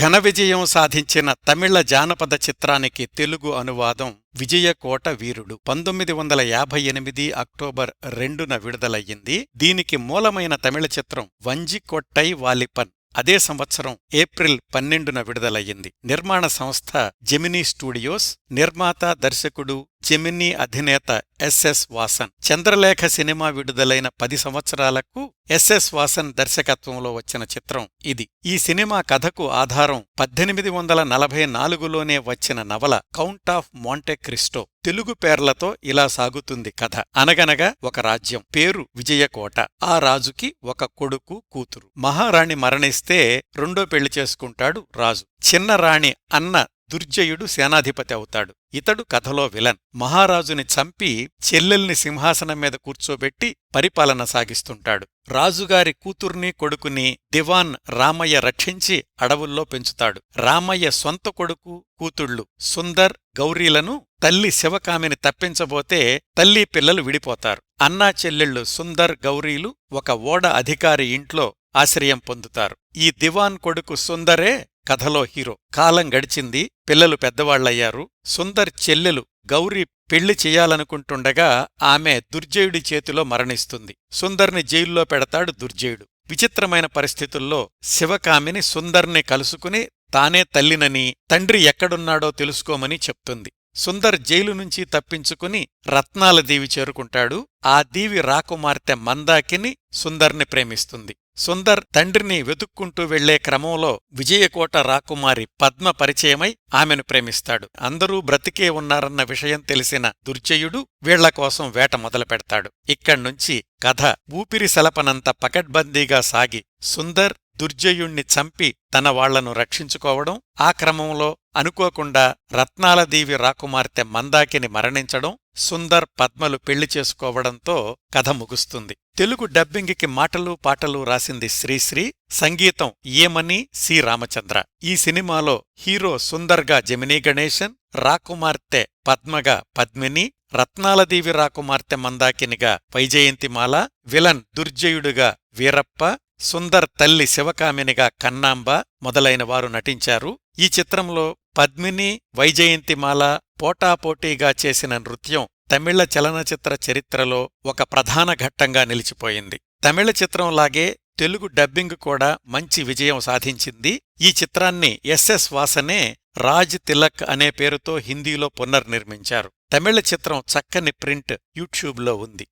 ఘన విజయం సాధించిన తమిళ జానపద చిత్రానికి తెలుగు అనువాదం విజయకోట వీరుడు. పంతొమ్మిది వందల యాభై ఎనిమిది అక్టోబర్ రెండున విడుదలయ్యింది. దీనికి మూలమైన తమిళ చిత్రం వంజికొట్టై వాలిపన్ అదే సంవత్సరం ఏప్రిల్ పన్నెండున విడుదలయ్యింది. నిర్మాణ సంస్థ జెమినీ స్టూడియోస్ నిర్మాత దర్శకుడు జెమినీ అధినేత ఎస్ఎస్ వాసన్. చంద్రలేఖ సినిమా విడుదలైన పది సంవత్సరాలకు ఎస్ఎస్ వాసన్ దర్శకత్వంలో వచ్చిన చిత్రం ఇది. ఈ సినిమా కథకు ఆధారం పద్దెనిమిది వందల నలభై నాలుగులోనే వచ్చిన నవల count of Monte Cristo. Telugu పేర్లతో ఇలా సాగుతుంది కథ. అనగనగా ఒక రాజ్యం. పేరు విజయకోట. ఆ రాజుకి ఒక కొడుకు కూతురు. మహారాణి మరణిస్తే రెండో పెళ్ళి చేసుకుంటాడు రాజు. చిన్న రాణి అన్న దుర్జయుడు సేనాధిపతి అవుతాడు. ఇతడు కథలో విలన్. మహారాజుని చంపి చెల్లెల్ని సింహాసనం మీద కూర్చోబెట్టి పరిపాలన సాగిస్తుంటాడు. రాజుగారి కూతుర్ని కొడుకుని దివాన్ రామయ్య రక్షించి అడవుల్లో పెంచుతాడు. రామయ్య సొంత కొడుకు కూతుళ్ళు సుందర్ గౌరీలను తల్లి శివకామిని తప్పించబోతే తల్లి పిల్లలు విడిపోతారు. అన్నా చెల్లెళ్ళు సుందర్ గౌరీలు ఒక ఓడ అధికారి ఇంట్లో ఆశ్రయం పొందుతారు. ఈ దివాన్ కొడుకు సుందరే కథలో హీరో. కాలం గడిచింది పిల్లలు పెద్దవాళ్ళయ్యారు సుందర్ చెల్లెలు గౌరీ పెళ్ళి చెయ్యాలనుకుంటుండగా ఆమె దుర్జయుడి చేతిలో మరణిస్తుంది. సుందర్ని జైల్లో పెడతాడు దుర్జయుడు. విచిత్రమైన పరిస్థితుల్లో శివకామిని సుందర్ని కలుసుకుని తానే తల్లినని తండ్రి ఎక్కడున్నాడో తెలుసుకోమని చెప్తుంది. సుందర్ జైలు నుంచి తప్పించుకుని రత్నాల దీవి చేరుకుంటాడు. ఆ దీవి రాకుమార్తె మందాకిని సుందర్ని ప్రేమిస్తుంది. సుందర్ తండ్రిని వెతుక్కుంటూ వెళ్ళే క్రమంలో విజయకోట రాకుమారి పద్మ పరిచయమై ఆమెను ప్రేమిస్తాడు. అందరూ బ్రతికే ఉన్నారన్న విషయం తెలిసిన దుర్జయుడు వీళ్ళ కోసం వేట మొదలుపెడతాడు. ఇక్కడ్నుంచి కథ ఊపిరి సలపనంత పకడ్బందీగా సాగి సుందర్ దుర్జయుణ్ణి చంపి తన వాళ్ళను రక్షించుకోవడం ఆ క్రమంలో అనుకోకుండా రత్నాలదీవి రాకుమార్తె మందాకిని మరణించడం సుందర్ పద్మలు పెళ్ళి చేసుకోవడంతో కథ ముగుస్తుంది. తెలుగు డబ్బింగికి మాటలు పాటలు రాసింది శ్రీశ్రీ సంగీతం ఏమని సి రామచంద్ర. ఈ సినిమాలో హీరో సుందర్గా జమినీ గణేశన్ రాకుమార్తె పద్మగా పద్మిని రత్నాలదీవి రాకుమార్తె మందాకినిగా వైజయంతిమాల విలన్ దుర్జయుడుగా వీరప్ప సుందర్ తల్లి శివకామినిగా కన్నాంబ మొదలైన వారు నటించారు. ఈ చిత్రంలో పద్మిని వైజయంతిమాల పోటాపోటీగా చేసిన నృత్యం తమిళ చలనచిత్ర చరిత్రలో ఒక ప్రధాన ఘట్టంగా నిలిచిపోయింది. తమిళ చిత్రంలాగే తెలుగు డబ్బింగ్ కూడా మంచి విజయం సాధించింది. ఈ చిత్రాన్ని ఎస్ఎస్ వాసనే రాజ్ తిలక్ అనే పేరుతో హిందీలో పునర్నిర్మించారు. తమిళ చిత్రం చక్కని ప్రింట్ యూట్యూబ్లో ఉంది.